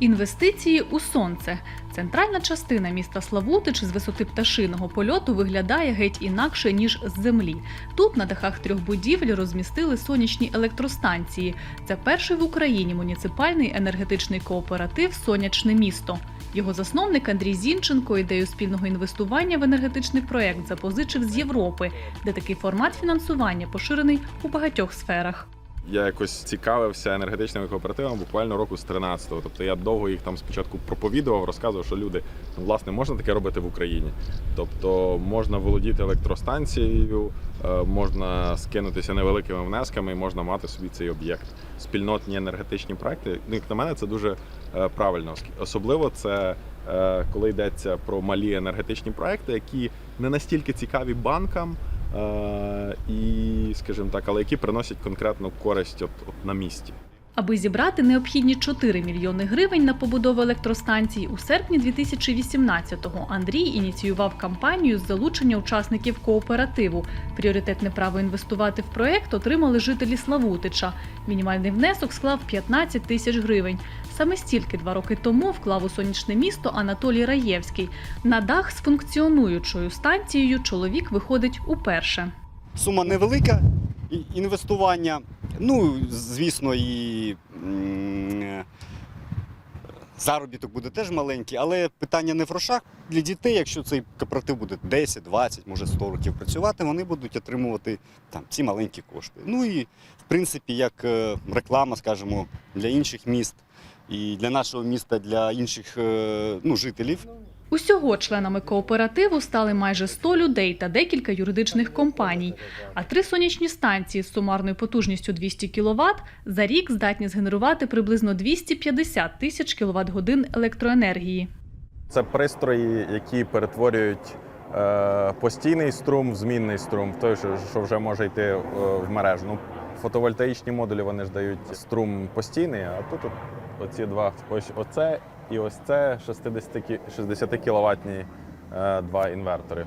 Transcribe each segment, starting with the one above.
Інвестиції у сонце. Центральна частина міста Славутич з висоти пташиного польоту виглядає геть інакше ніж з землі. Тут на дахах трьох будівель розмістили сонячні електростанції. Це перший в Україні муніципальний енергетичний кооператив Сонячне місто. Його засновник Андрій Зінченко ідею спільного інвестування в енергетичний проект запозичив з Європи, де такий формат фінансування поширений у багатьох сферах. Я якось цікавився енергетичними кооперативами буквально року з 13-го. Тобто я довго їх там спочатку проповідував, розказував, що люди ну, власне можна таке робити в Україні. Тобто можна володіти електростанцією, е, можна скинутися невеликими внесками, і можна мати собі цей об'єкт. Спільнотні енергетичні проекти. Як на мене, це дуже е, правильно. Особливо це е, коли йдеться про малі енергетичні проекти, які не настільки цікаві банкам. І, скажімо так, але які приносять конкретну користь от, от на місці. Аби зібрати необхідні 4 мільйони гривень на побудову електростанцій, у серпні 2018-го Андрій ініціював кампанію з залучення учасників кооперативу. Пріоритетне право інвестувати в проект отримали жителі Славутича. Мінімальний внесок склав 15 тисяч гривень. Саме стільки два роки тому вклав у сонячне місто Анатолій Раєвський. На дах з функціонуючою станцією чоловік виходить уперше. Сума невелика, інвестування, ну, звісно, і е, заробіток буде теж маленький, але питання не в грошах. Для дітей, якщо цей кооператив буде 10, 20, може 100 років працювати, вони будуть отримувати там, ці маленькі кошти. Ну і, в принципі, як е, реклама, скажімо, для інших міст і для нашого міста, для інших е, ну, жителів. Усього членами кооперативу стали майже 100 людей та декілька юридичних компаній. А три сонячні станції з сумарною потужністю 200 кВт за рік здатні згенерувати приблизно 250 тисяч кВт годин електроенергії. Це пристрої, які перетворюють е, постійний струм в змінний струм, в той, що, що вже може йти е, в мережу. Фотовольтаїчні модулі вони ж дають струм постійний, а тут от, оці два ось оце і ось це 60, кі- 60 кіловатні е, два інвертори.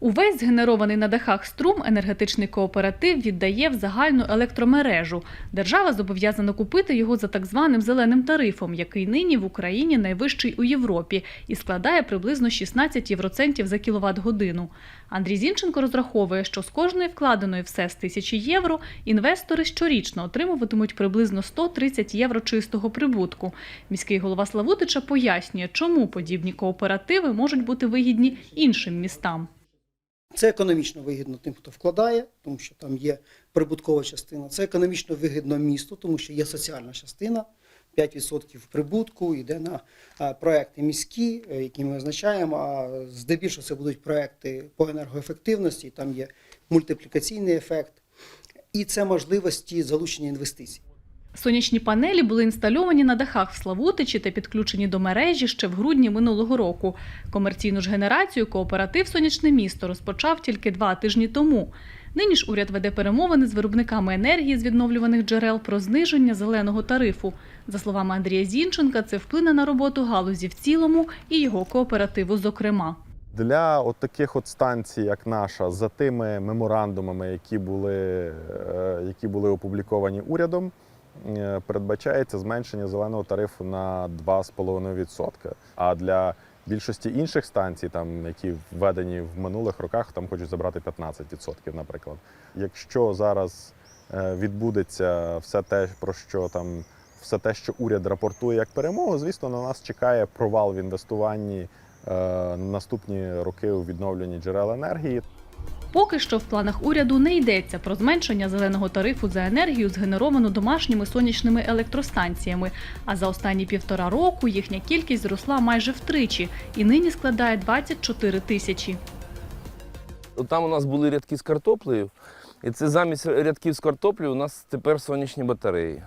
Увесь згенерований на дахах струм енергетичний кооператив віддає в загальну електромережу. Держава зобов'язана купити його за так званим зеленим тарифом, який нині в Україні найвищий у Європі і складає приблизно 16 євроцентів за кіловат годину. Андрій Зінченко розраховує, що з кожної вкладеної все з тисячі євро інвестори щорічно отримуватимуть приблизно 130 євро чистого прибутку. Міський голова Славутича пояснює, чому подібні кооперативи можуть бути вигідні іншим містам. Це економічно вигідно тим, хто вкладає, тому що там є прибуткова частина. Це економічно вигідно місту, тому що є соціальна частина. 5% прибутку йде на проекти міські, е, які ми визначаємо. А здебільшого це будуть проекти по енергоефективності. Там є мультиплікаційний ефект, і це можливості залучення інвестицій. Сонячні панелі були інстальовані на дахах в Славутичі та підключені до мережі ще в грудні минулого року. Комерційну ж генерацію кооператив Сонячне місто розпочав тільки два тижні тому. Нині ж уряд веде перемовини з виробниками енергії з відновлюваних джерел про зниження зеленого тарифу. За словами Андрія Зінченка, це вплине на роботу галузі в цілому і його кооперативу, зокрема. Для от таких от станцій, як наша, за тими меморандумами, які були, е, які були опубліковані урядом, передбачається зменшення зеленого тарифу на 2,5%. А для більшості інших станцій, там, які введені в минулих роках, там хочуть забрати 15%, наприклад. Якщо зараз е, відбудеться все те, про що там. Все те, що уряд рапортує як перемогу, звісно, на нас чекає провал в інвестуванні е, на наступні роки у відновленні джерел енергії. Поки що в планах уряду не йдеться про зменшення зеленого тарифу за енергію, згенеровану домашніми сонячними електростанціями. А за останні півтора року їхня кількість зросла майже втричі і нині складає 24 тисячі. Там у нас були рядки з картоплею, і це замість рядків з картоплею у нас тепер сонячні батареї.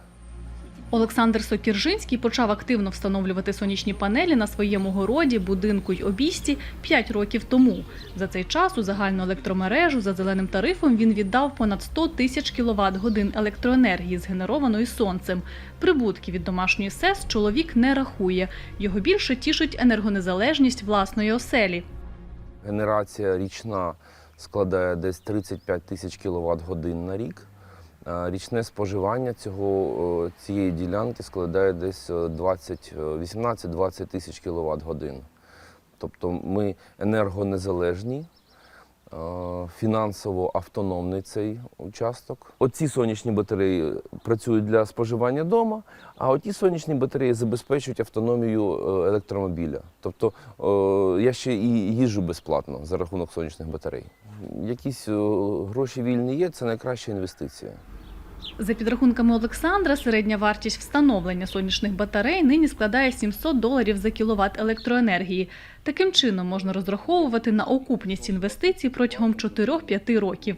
Олександр Сокіржинський почав активно встановлювати сонячні панелі на своєму городі, будинку й обійсті 5 років тому. За цей час у загальну електромережу за зеленим тарифом він віддав понад 100 тисяч кіловат годин електроенергії, згенерованої сонцем. Прибутки від домашньої СЕС чоловік не рахує. Його більше тішить енергонезалежність власної оселі. Генерація річна складає десь 35 тисяч кіловат годин на рік. Річне споживання цього, цієї ділянки складає десь е, 20, е, 18-20 тисяч кВт годин. Тобто ми енергонезалежні, фінансово автономний цей участок. Оці сонячні батареї працюють для споживання вдома, а оті сонячні батареї забезпечують автономію е, електромобіля. Тобто е, я ще і їжджу безплатно за рахунок сонячних батарей. Якісь е, гроші вільні є, це найкраща інвестиція. За підрахунками Олександра, середня вартість встановлення сонячних батарей нині складає 700 доларів за кіловат електроенергії. Таким чином можна розраховувати на окупність інвестицій протягом 4-5 років.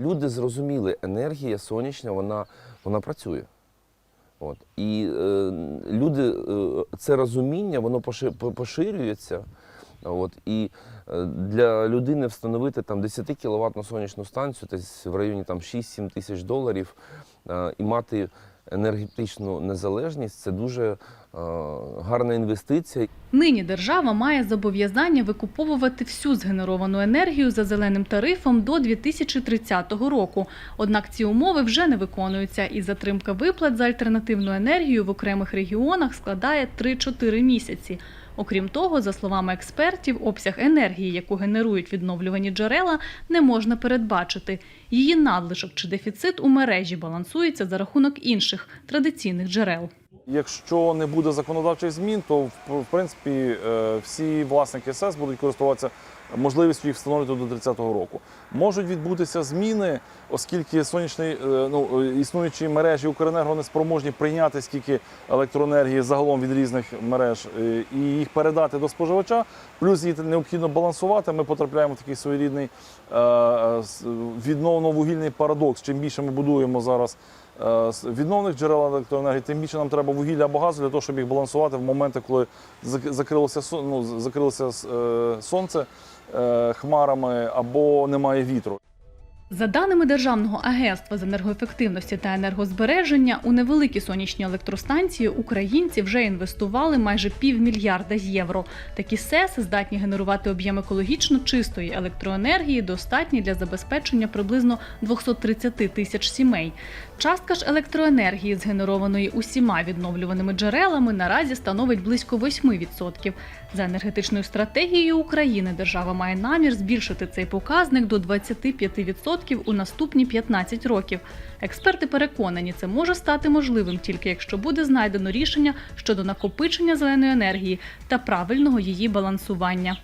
Люди зрозуміли, енергія сонячна, вона, вона працює. От. І е, люди, е, це розуміння, воно поши- поширюється. От. І для людини встановити там 10 кВт сонячну станцію, десь в районі там, 6-7 тисяч доларів, е, і мати енергетичну незалежність це дуже гарна інвестиція. Нині держава має зобов'язання викуповувати всю згенеровану енергію за зеленим тарифом до 2030 року. Однак ці умови вже не виконуються, і затримка виплат за альтернативну енергію в окремих регіонах складає 3-4 місяці. Окрім того, за словами експертів, обсяг енергії, яку генерують відновлювані джерела, не можна передбачити. Її надлишок чи дефіцит у мережі балансується за рахунок інших традиційних джерел. Якщо не буде законодавчих змін, то в принципі е, всі власники СЕС будуть користуватися можливістю їх встановлювати до 30-го року. Можуть відбутися зміни, оскільки сонячний е, ну, е, існуючі мережі Укренерго не спроможні прийняти стільки електроенергії загалом від різних мереж і їх передати до споживача. Плюс її необхідно балансувати. Ми потрапляємо в такий своєрідний відновно-вугільний парадокс. Чим більше ми будуємо зараз відновних джерел електроенергії, тим більше нам треба вугілля або газу для того, щоб їх балансувати в моменти, коли зак- закрилося, ну, закрилося е, сонце е, хмарами або немає вітру. За даними Державного агентства з енергоефективності та енергозбереження, у невеликі сонячні електростанції українці вже інвестували майже півмільярда євро. Такі СЕС здатні генерувати об'єм екологічно чистої електроенергії, достатні для забезпечення приблизно 230 тисяч сімей. Частка ж електроенергії, згенерованої усіма відновлюваними джерелами, наразі становить близько 8%. За енергетичною стратегією України держава має намір збільшити цей показник до 25% у наступні 15 років. Експерти переконані, це може стати можливим тільки якщо буде знайдено рішення щодо накопичення зеленої енергії та правильного її балансування.